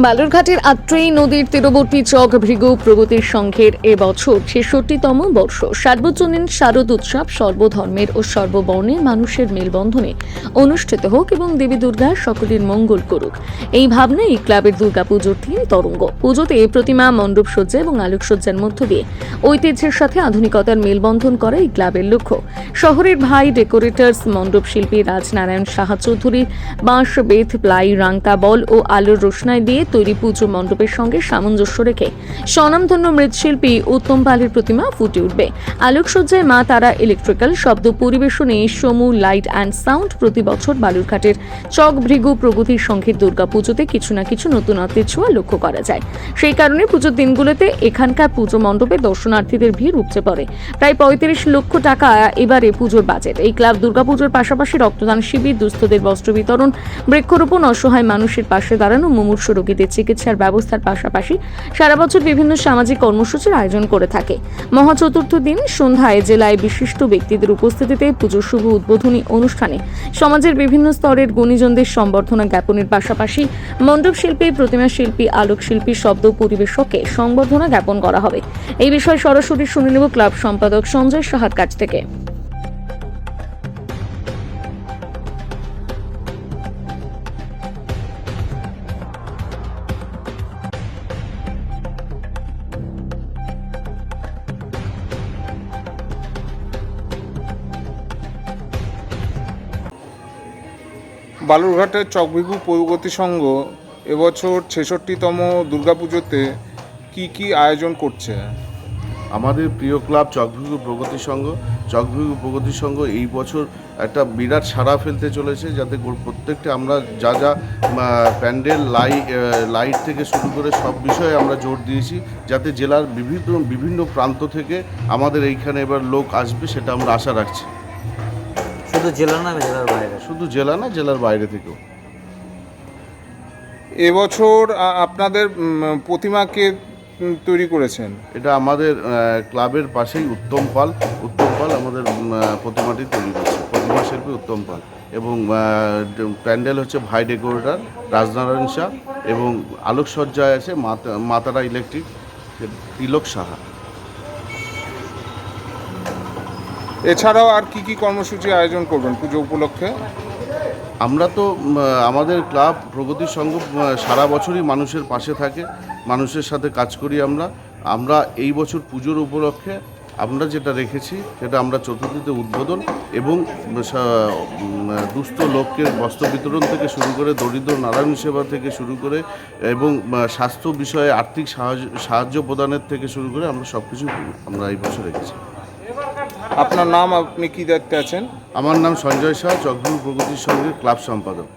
বালুরঘাটের আত্রেই নদীর তীরবর্তী চক ভৃগু প্রগতির সংঘের এবছর ছেষট্টিতম বর্ষ। সার্বজনীন শারদ উৎসব সর্বধর্মের ও সর্ববর্ণের মানুষের মেলবন্ধনে অনুষ্ঠিত হোক এবং দেবী দুর্গা সকলের মঙ্গল করুক। এই ভাবনা এই ক্লাবের দুর্গাপুজোর থিম তরঙ্গ। পুজোতে প্রতিমা, মণ্ডপ সজ্জা এবং আলোকসজ্জার মধ্য দিয়ে ঐতিহ্যের সাথে আধুনিকতার মেলবন্ধন করা এই ক্লাবের লক্ষ্য। শহরের ভাই ডেকোরেটার্স, মণ্ডপ শিল্পী রাজনারায়ণ সাহা চৌধুরী বাঁশ বেত প্লাই রাংতা বল ও আলোর রোশনাই দিয়ে তৈরি পুজো মণ্ডপের সঙ্গে সামঞ্জস্য রেখে স্বনামধন্য মৃৎশিল্পী উত্তম পালের প্রতিমা ফুটে উঠবে। আলোকসজ্জায় মা তারা ইলেকট্রিক্যাল শব্দ পরিবেশনে সমু লাইট অ্যান্ড সাউন্ড প্রতি বছর বালুরঘাটের চক ভৃগু প্রগতির সংঘের দুর্গাপুজোতে কিছু না কিছু নতুনত্বের ছোঁয়া লক্ষ্য করা যায়। সেই কারণে পুজোর দিনগুলোতে এখানকার পুজো মণ্ডপে দর্শনার্থীদের ভিড় উপচে পড়ে। প্রায় পঁয়ত্রিশ লক্ষ টাকা এবারে পুজোর বাজেট। এই ক্লাব দুর্গাপুজোর পাশাপাশি রক্তদান শিবির, দুস্থদের বস্ত্র বিতরণ, বৃক্ষরোপণ, অসহায় মানুষের পাশে দাঁড়ানো, মুমূর্ষ রোগীদের চিকিৎসার ব্যবস্থার পাশাপাশি সারা বছর বিভিন্ন সামাজিক কর্মসূচির আয়োজন করে থাকে। মহা চতুর্থ দিন সন্ধ্যায় জেলায় বিশিষ্ট ব্যক্তিদের উপস্থিতিতে পুজোর শুভ উদ্বোধনী অনুষ্ঠানে সমাজের বিভিন্ন স্তরের গুণীজনদের সম্বর্ধনা জ্ঞাপনের পাশাপাশি মণ্ডপ শিল্পী, প্রতিমা শিল্পী, আলোক শিল্পী, শব্দ পরিবেশককে সংবর্ধনা জ্ঞাপন করা হবে। এই বিষয়ে সরাসরি শুনে নেব ক্লাব সম্পাদক সঞ্জয় সাহার কাছ থেকে। বালুরঘাটের চকভিগু প্রগতি সংঘ এবছর ছেষট্টিতম দুর্গাপুজোতে কি কি আয়োজন করছে? আমাদের প্রিয় ক্লাব চকভিগু প্রগতি সংঘ। চকভিগু প্রগতি সংঘ এই বছর একটা বিরাট সাড়া ফেলতে চলেছে যাতে প্রত্যেকটা আমরা যা যা প্যান্ডেল লাইট লাইট থেকে শুরু করে সব বিষয়ে আমরা জোর দিয়েছি যাতে জেলার বিভিন্ন বিভিন্ন প্রান্ত থেকে আমাদের এইখানে এবার লোক আসবে সেটা আমরা আশা রাখছি। শুধু জেলা না জেলার বাইরে? শুধু জেলা না জেলার বাইরে থেকেও। এবছর আপনাদের প্রতিমাকে তৈরি করেছেন? এটা আমাদের ক্লাবের পাশেই উত্তম পাল। উত্তম পাল আমাদের প্রতিমাটি তৈরি করছে। প্রতিমা শিল্পী উত্তম পাল। এবং প্যান্ডেল হচ্ছে ভাই ডেকোরেটার রাজনারায়ণ শাহ এবং আলোকসজ্জায় আছে মাতা- মাতারা ইলেকট্রিক তিলক সাহা। এছাড়াও আর কি কি কর্মসূচি আয়োজন করবেন পুজো উপলক্ষে? আমরা তো আমাদের ক্লাব প্রগতির সংঘ সারা বছরই মানুষের পাশে থাকে, মানুষের সাথে কাজ করি আমরা। আমরা এই বছর পুজোর উপলক্ষে আমরা যেটা রেখেছি, সেটা আমরা চতুর্থীতে উদ্বোধন এবং দুস্থ লোককে বস্ত্র বিতরণ থেকে শুরু করে দরিদ্র নারায়ণ সেবা থেকে শুরু করে এবং স্বাস্থ্য বিষয়ে আর্থিক সাহায্য সাহায্য প্রদানের থেকে শুরু করে আমরা সব কিছু আমরা এই বছর রেখেছি। আপনার নাম আপনি কি দেখতে আছেন? আমার নাম সঞ্জয় শাহ চকবুল প্রগতির সঙ্গে ক্লাব সম্পাদক।